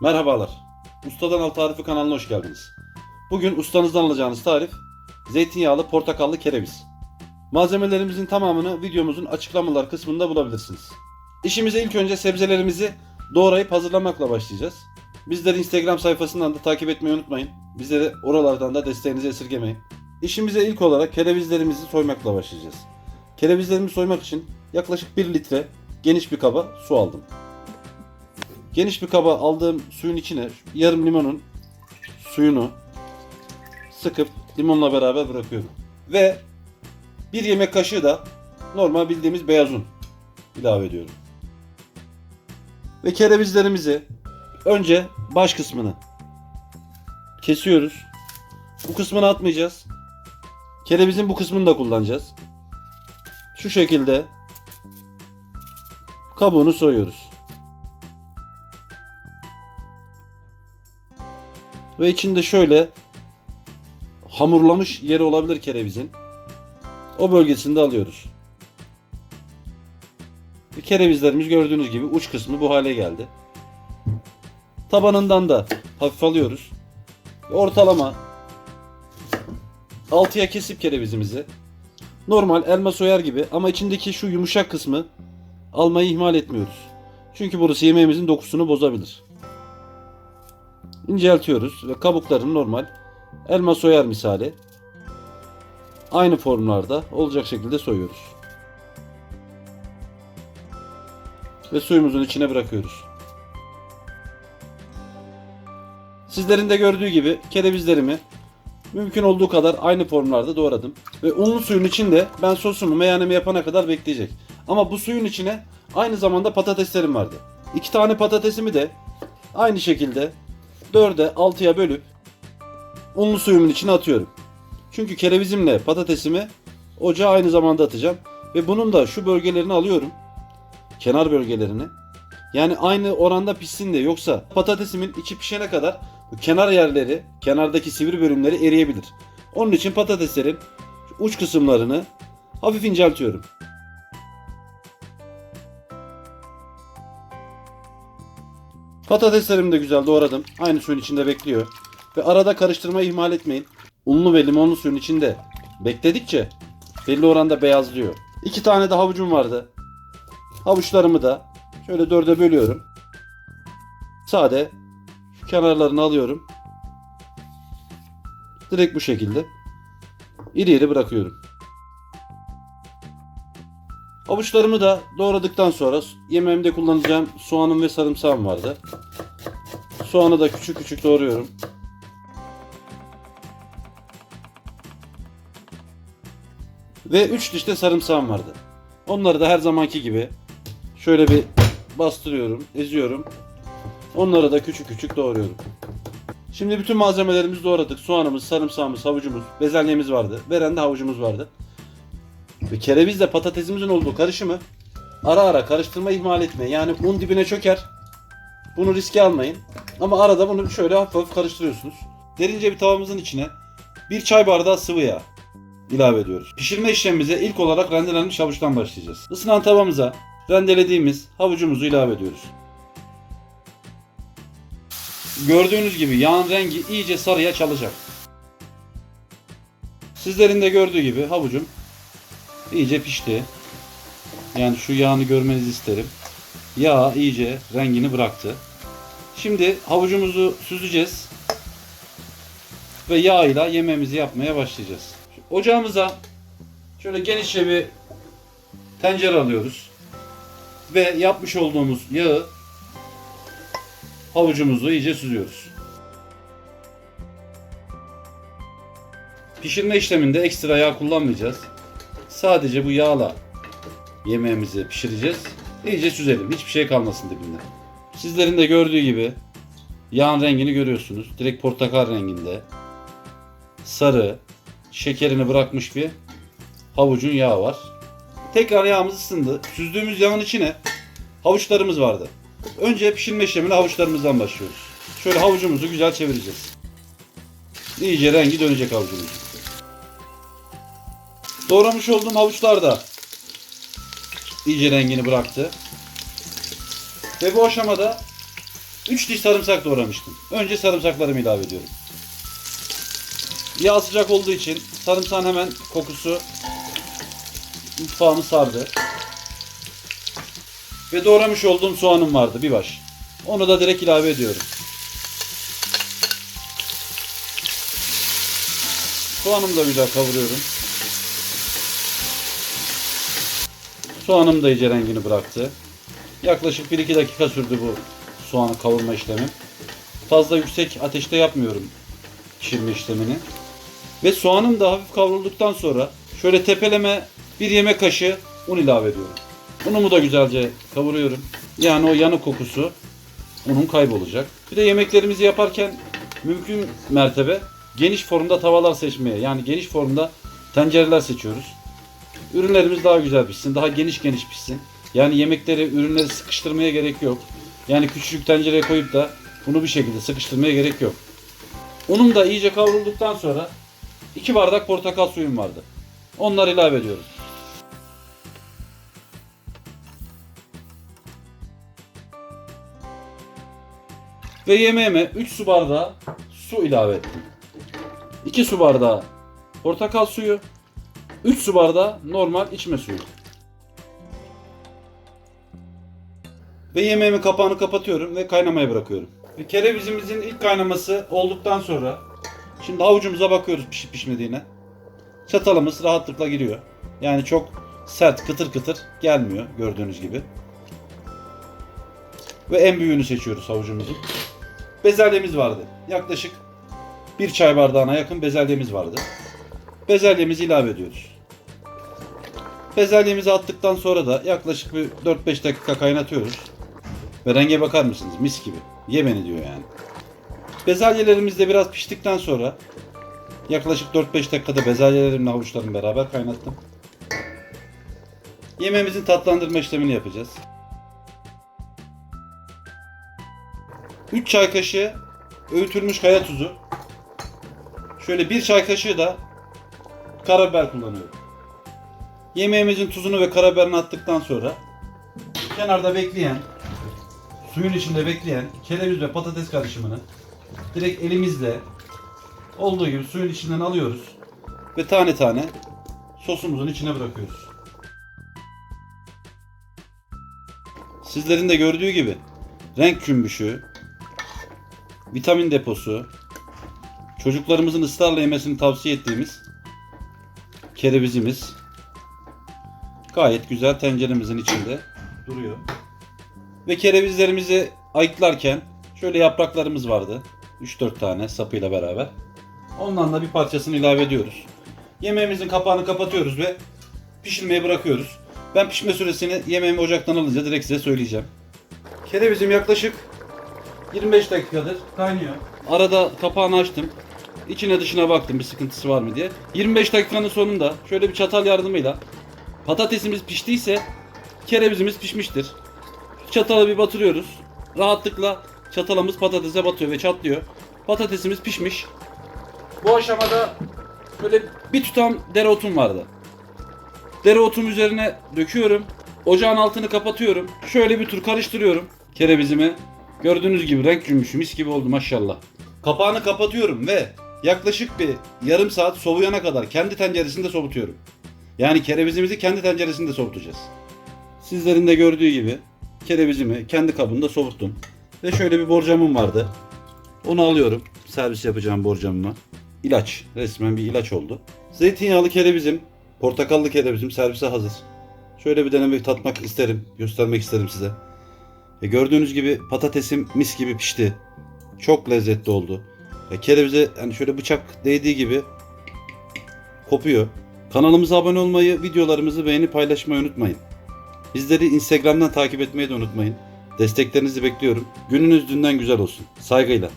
Merhabalar. Ustadan Al Tarifi kanalına hoş geldiniz. Bugün ustanızdan alacağınız tarif zeytinyağlı portakallı kereviz. Malzemelerimizin tamamını videomuzun açıklamalar kısmında bulabilirsiniz. İşimize ilk önce sebzelerimizi doğrayıp hazırlamakla başlayacağız. Bizleri Instagram sayfasından da takip etmeyi unutmayın. Bizleri oralardan da desteğinizi esirgemeyin. İşimize ilk olarak kerevizlerimizi soymakla başlayacağız. Kerevizlerimi soymak için yaklaşık 1 litre geniş bir kaba su aldım. Geniş bir kaba aldığım suyun içine yarım limonun suyunu sıkıp limonla beraber bırakıyorum. Ve bir yemek kaşığı da normal bildiğimiz beyaz un ilave ediyorum. Ve kerevizlerimizi önce baş kısmını kesiyoruz. Bu kısmını atmayacağız. Kerevizin bu kısmını da kullanacağız. Şu şekilde kabuğunu soyuyoruz. Ve içinde şöyle hamurlamış yeri olabilir kerevizin. O bölgesini de alıyoruz. Kerevizlerimiz gördüğünüz gibi uç kısmı bu hale geldi. Tabanından da hafif alıyoruz. Ortalama 6'ya kesip kerevizimizi normal elma soyar gibi ama içindeki şu yumuşak kısmı almayı ihmal etmiyoruz. Çünkü burası yemeğimizin dokusunu bozabilir. İnceltiyoruz ve kabuklarını normal elma soyar misali aynı formlarda olacak şekilde soyuyoruz. Ve suyumuzun içine bırakıyoruz. Sizlerin de gördüğü gibi kerevizlerimi mümkün olduğu kadar aynı formlarda doğradım. Ve unlu suyun içinde ben sosumu meyanemi yapana kadar bekleyecek. Ama bu suyun içine aynı zamanda patateslerim vardı. İki tane patatesimi de aynı şekilde 4'e 6'ya bölüp unlu suyumun içine atıyorum. Çünkü kerevizimle patatesimi ocağa aynı zamanda atacağım. Ve bunun da şu bölgelerini alıyorum. Kenar bölgelerini. Yani aynı oranda pişsin diye. Yoksa patatesimin içi pişene kadar bu kenar yerleri, kenardaki sivri bölümleri eriyebilir. Onun için patateslerin uç kısımlarını hafif inceltiyorum. Patateslerimi de güzel doğradım. Aynı suyun içinde bekliyor. Ve arada karıştırmayı ihmal etmeyin. Unlu ve limonlu suyun içinde bekledikçe belli oranda beyazlıyor. İki tane de havucum vardı. Havuçlarımı da şöyle dörde bölüyorum. Sade şu kenarlarını alıyorum. Direkt bu şekilde iri iri bırakıyorum. Havuçlarımı da doğradıktan sonra yemeğimde kullanacağım soğanım ve sarımsağım vardı. Soğanı da küçük küçük doğruyorum. Ve 3 diş de sarımsağım vardı. Onları da her zamanki gibi şöyle bir bastırıyorum, eziyorum. Onları da küçük küçük doğruyorum. Şimdi bütün malzemelerimizi doğradık. Soğanımız, sarımsağımız, havucumuz, bezelyemiz vardı. Berende havucumuz vardı. Ve kerevizle patatesimizin olduğu karışımı ara ara karıştırma ihmal etmeyin. Yani un dibine çöker. Bunu riske almayın. Ama arada bunu şöyle hafif hafif karıştırıyorsunuz. Derince bir tavamızın içine bir çay bardağı sıvı yağ ilave ediyoruz. Pişirme işlemimize ilk olarak rendelenmiş havuçtan başlayacağız. Isınan tavamıza rendelediğimiz havucumuzu ilave ediyoruz. Gördüğünüz gibi yağın rengi iyice sarıya çalacak. Sizlerin de gördüğü gibi havucum iyice pişti. Yani şu yağını görmenizi isterim. Yağ iyice rengini bıraktı. Şimdi havucumuzu süzeceğiz. Ve yağ ile yemeğimizi yapmaya başlayacağız. Ocağımıza şöyle genişçe bir tencere alıyoruz. Ve yapmış olduğumuz yağı havucumuzu iyice süzüyoruz. Pişirme işleminde ekstra yağ kullanmayacağız. Sadece bu yağla yemeğimizi pişireceğiz. İyice süzelim. Hiçbir şey kalmasın dibinde. Sizlerin de gördüğü gibi yağın rengini görüyorsunuz. Direkt portakal renginde. Sarı, şekerini bırakmış bir havucun yağı var. Tekrar yağımız ısındı. Süzdüğümüz yağın içine havuçlarımız vardı. Önce pişirme işlemine havuçlarımızdan başlıyoruz. Şöyle havucumuzu güzel çevireceğiz. İyice rengi dönecek havucumuz. Doğramış olduğum havuçlar da iyice rengini bıraktı. Ve bu aşamada 3 diş sarımsak doğramıştım. Önce sarımsaklarımı ilave ediyorum. Yağ sıcak olduğu için sarımsağın hemen kokusu mutfağımı sardı. Ve doğramış olduğum soğanım vardı bir baş. Onu da direkt ilave ediyorum. Soğanımı da güzel kavuruyorum. Soğanım da iyice rengini bıraktı. Yaklaşık 1-2 dakika sürdü bu soğanı kavurma işlemi. Fazla yüksek ateşte yapmıyorum pişirme işlemini. Ve soğanım da hafif kavrulduktan sonra şöyle tepeleme bir yemek kaşığı un ilave ediyorum. Unumu da güzelce kavuruyorum. Yani o yanık kokusu unun kaybolacak. Bir de yemeklerimizi yaparken mümkün mertebe geniş formda tavalar seçmeye yani geniş formda tencereler seçiyoruz. Ürünlerimiz daha güzel pişsin, daha geniş geniş pişsin. Yani yemekleri, ürünleri sıkıştırmaya gerek yok. Yani küçücük tencereye koyup da bunu bir şekilde sıkıştırmaya gerek yok. Unum da iyice kavrulduktan sonra 2 bardak portakal suyum vardı. Onları ilave ediyorum. Ve yemeğime 3 su bardağı su ilave ettim. 2 su bardağı portakal suyu, 3 su bardağı normal içme suyu. Ve yemeğimin kapağını kapatıyorum ve kaynamaya bırakıyorum. Ve kerevizimizin ilk kaynaması olduktan sonra şimdi havucumuza bakıyoruz pişip pişmediğine. Çatalımız rahatlıkla giriyor. Yani çok sert kıtır kıtır gelmiyor gördüğünüz gibi. Ve en büyüğünü seçiyoruz havucumuzun. Bezelyemiz vardı. Yaklaşık bir çay bardağına yakın bezelyemiz vardı. Bezelyemizi ilave ediyoruz. Bezelyemizi attıktan sonra da yaklaşık bir 4-5 dakika kaynatıyoruz. Ve renge bakar mısınız? Mis gibi. Ye beni diyor yani. Bezelyelerimiz de biraz piştikten sonra yaklaşık 4-5 dakikada bezelyelerimle havuçlarımı beraber kaynattım. Yemeğimizin tatlandırma işlemini yapacağız. 3 çay kaşığı öğütülmüş kaya tuzu. Şöyle 1 çay kaşığı da karabiber kullanıyorum. Yemeğimizin tuzunu ve karabiberini attıktan sonra kenarda bekleyen, suyun içinde bekleyen kereviz ve patates karışımını direkt elimizle olduğu gibi suyun içinden alıyoruz ve tane tane sosumuzun içine bırakıyoruz. Sizlerin de gördüğü gibi renk cümbüşü, vitamin deposu, çocuklarımızın ısrarla yemesini tavsiye ettiğimiz kerevizimiz gayet güzel tenceremizin içinde duruyor. Ve kerevizlerimizi ayıklarken şöyle yapraklarımız vardı. 3-4 tane sapıyla beraber. Ondan da bir parçasını ilave ediyoruz. Yemeğimizin kapağını kapatıyoruz ve pişirmeye bırakıyoruz. Ben pişme süresini yemeğimi ocaktan alınca direkt size söyleyeceğim. Kerevizim yaklaşık 25 dakikadır kaynıyor. Arada kapağını açtım. İçine dışına baktım bir sıkıntısı var mı diye. 25 dakikanın sonunda şöyle bir çatal yardımıyla patatesimiz piştiyse kerevizimiz pişmiştir. Çatala bir batırıyoruz. Rahatlıkla çatalımız patatese batıyor ve çatlıyor. Patatesimiz pişmiş. Bu aşamada böyle bir tutam dereotum vardı. Dereotum üzerine döküyorum. Ocağın altını kapatıyorum. Şöyle bir tur karıştırıyorum kerevizimi. Gördüğünüz gibi renk cümbüşü mis gibi oldu maşallah. Kapağını kapatıyorum ve yaklaşık bir yarım saat soğuyana kadar kendi tenceresinde soğutuyorum. Yani kerevizimizi kendi tenceresinde soğutacağız. Sizlerin de gördüğü gibi kerevizimi kendi kabımda soğuttum. Ve şöyle bir borcamım vardı. Onu alıyorum. Servis yapacağım borcamıma. İlaç. Resmen bir ilaç oldu. Zeytinyağlı kerevizim, portakallı kerevizim servise hazır. Şöyle bir denemek tatmak isterim. Göstermek isterim size. E gördüğünüz gibi patatesim mis gibi pişti. Çok lezzetli oldu. E kerevize hani şöyle bıçak değdiği gibi kopuyor. Kanalımıza abone olmayı, videolarımızı beğenip paylaşmayı unutmayın. Bizleri Instagram'dan takip etmeyi de unutmayın. Desteklerinizi bekliyorum. Gününüz dünden güzel olsun. Saygıyla.